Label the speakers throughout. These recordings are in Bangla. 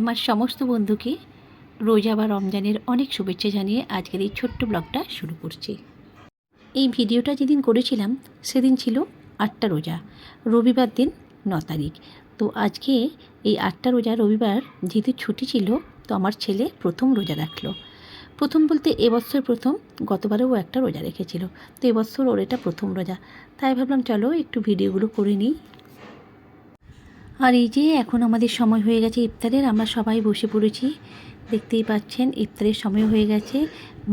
Speaker 1: আমার সমস্ত বন্ধুকে রোজা বা রমজানের অনেক শুভেচ্ছা জানিয়ে আজকের এই ছোট্ট ব্লগটা শুরু করছি। এই ভিডিওটা যেদিন করেছিলাম, সেদিন ছিল আটটা রোজা, রবিবার দিন ন তারিখ। তো আজকে এই আটটা রোজা, রবিবার যেহেতু ছুটি ছিল, তো আমার ছেলে প্রথম রোজা রাখল। প্রথম বলতে এবছর প্রথম, গতবারেও একটা রোজা রেখেছিল। তো এবছর ওর এটা প্রথম রোজা। তাই ভাবলাম, চলো একটু ভিডিওগুলো করে নিই। আর এই যে এখন আমাদের সময় হয়ে গেছে ইফতারের, আমরা সবাই বসে পড়েছি। দেখতেই পাচ্ছেন, ইফতারের সময় হয়ে গেছে।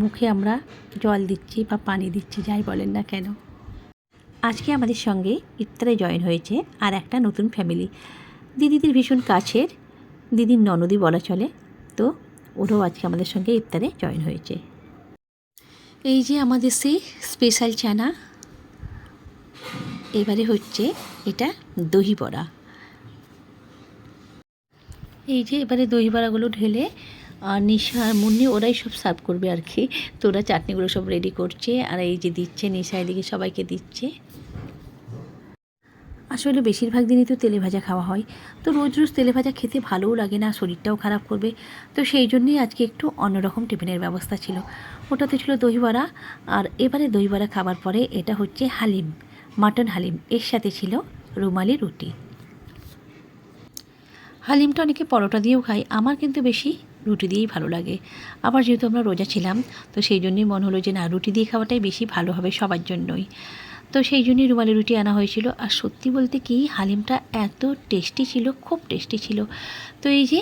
Speaker 1: মুখে আমরা জল দিচ্ছি বা পানি দিচ্ছি, যাই বলেন না কেন। আজকে আমাদের সঙ্গে ইফতারে জয়েন হয়েছে আর একটা নতুন ফ্যামিলি। দিদিদের ভীষণ কাছের, দিদির ননদি বলা চলে, তো ওরাও আজকে আমাদের সঙ্গে ইফতারে জয়েন হয়েছে। এই যে আমাদের সেই স্পেশাল চানা, এবারে হচ্ছে এটা দহি বড়া এই যে এবারে দই বড়াগুলো ঢেলে, আর নিশা আর মুন্নি ওরাই সব সার্ভ করবে আর কি। তো ওরা চাটনিগুলো সব রেডি করছে, আর এই যে দিচ্ছে নিশা, এদিকে সবাইকে দিচ্ছে। আসলে বেশিরভাগ দিনই তো তেলে ভাজা খাওয়া হয়। তো রোজ রোজ তেলে ভাজা খেতে ভালোও লাগে না, শরীরটাও খারাপ করবে। তো সেই জন্যই আজকে একটু অন্যরকম টিফিনের ব্যবস্থা ছিল। ওটাতে ছিল দই বড়া, আর এবারে দই বড়া খাবার পরে এটা হচ্ছে হালিম, মাটন হালিম। এর সাথে ছিল রুমালি রুটি। হালিমটা অনেকে পরোটা দিয়েও খায়, আমার কিন্তু বেশি রুটি দিয়েই ভালো লাগে। আবার যেহেতু আমরা রোজা ছিলাম, তো সেই জন্যই মনে হলো যে না, রুটি দিয়ে খাওয়াটাই বেশি ভালো হবে সবার জন্যই। তো সেই জন্যই রুমালি রুটি আনা হয়েছিল। আর সত্যি বলতে কি, হালিমটা এত টেস্টি ছিল, খুব টেস্টি ছিল। তো এই যে,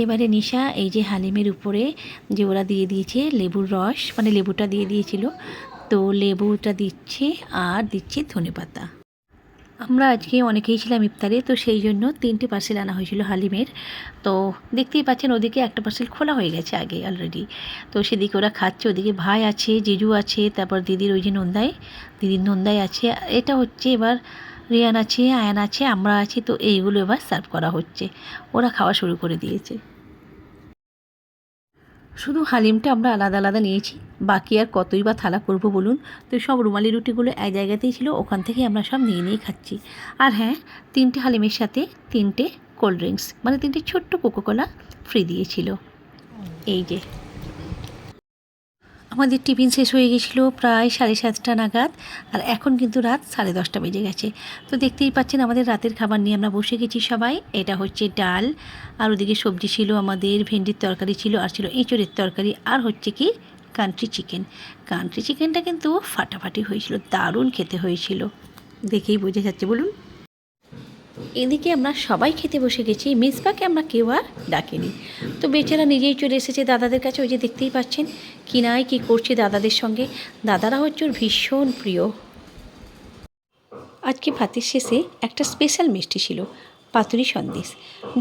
Speaker 1: এবারে নিশা এই যে হালিমের উপরে যে ওরা দিয়ে দিয়েছে লেবুর রস মানে লেবুটা দিয়ে দিয়েছিল, তো লেবুটা দিচ্ছে আর দিচ্ছে ধনে পাতা আমরা আজকে অনেকেই ছিলাম ইফতারে, তো সেই জন্য তিনটে পার্সেল আনা হয়েছিল হালিমের। তো দেখতেই পাচ্ছেন ওদিকে একটা পার্সেল খোলা হয়ে গেছে আগে অলরেডি তো সেদিকে ওরা খাচ্ছে, ওদিকে ভাই আছে, জিজু আছে, তারপর দিদির ওই যে নন্দাই, দিদির নন্দাই আছে। এটা হচ্ছে এবার রিয়ান আছে, আয়ান আছে, আমরা আছি, তো এইগুলো এবার সার্ভ করা হচ্ছে। ওরা খাওয়া শুরু করে দিয়েছে। শুধু হালিমটা আমরা আলাদা আলাদা নিয়েছি বাকি আর কতই বা থালা করব বলুন? তো সব রুমালি রুটিগুলো এক জায়গাতেই ছিল, ওখান থেকে আমরা সব নিয়ে নিয়ে খাচ্ছি। আর হ্যাঁ তিনটে হালিমের সাথে তিনটে কোল্ড ড্রিঙ্কস মানে তিনটে ছোট্ট কোকোকোলা ফ্রি দিয়েছিল। এই যে। আমাদের টিফিন শেষ হয়ে গেছিল প্রায় সাড়ে সাতটা নাগাদ, আর এখন কিন্তু রাত সাড়ে দশটা বেজে গেছে। তো দেখতেই পাচ্ছেন আমাদের রাতের খাবার নিয়ে আমরা বসে গেছি সবাই। এটা হচ্ছে ডাল, আর ওদিকে সবজি ছিল আমাদের, ভেন্ডির তরকারি ছিল, আর ছিল এঁচড়ের তরকারি, আর হচ্ছে কি কান্ট্রি চিকেন কান্ট্রি চিকেনটা কিন্তু ফাটাফাটি হয়েছিল, দারুণ খেতে হয়েছিল। দেখেই বোঝা যাচ্ছে, বলুন। এদিকে আমরা সবাই খেতে বসে গেছি মিসবাকে আমরা কেউ আর ডাকিনি। তো বেচারা নিজেই চলে এসেছে দাদাদের কাছে, ওই যে দেখতেই পাচ্ছেন কিনাই কী করছে দাদাদের সঙ্গে। দাদারা হচ্ছে ওর ভীষণ প্রিয়। আজকে ভাতের শেষে একটা স্পেশাল মিষ্টি ছিল, পাতুরি সন্দেশ।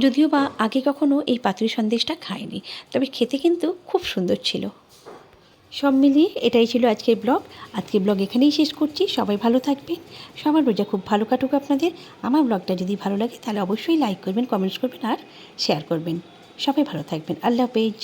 Speaker 1: যদিও বা আগে কখনো এই পাতুরি সন্দেশটা খায়নি তবে খেতে কিন্তু খুব সুন্দর ছিল। সব মিলিয়ে এটাই ছিল আজকের ব্লগ। আজকের ব্লগ এখানেই শেষ করছি। সবাই ভালো থাকবেন। সবার রোজা খুব ভালো কাটুক আপনাদের। আমার ব্লগটা যদি ভালো লাগে তাহলে অবশ্যই লাইক করবেন কমেন্টস করবেন আর শেয়ার করবেন। সবাই ভালো থাকবেন। আল্লাহ হাফেজ।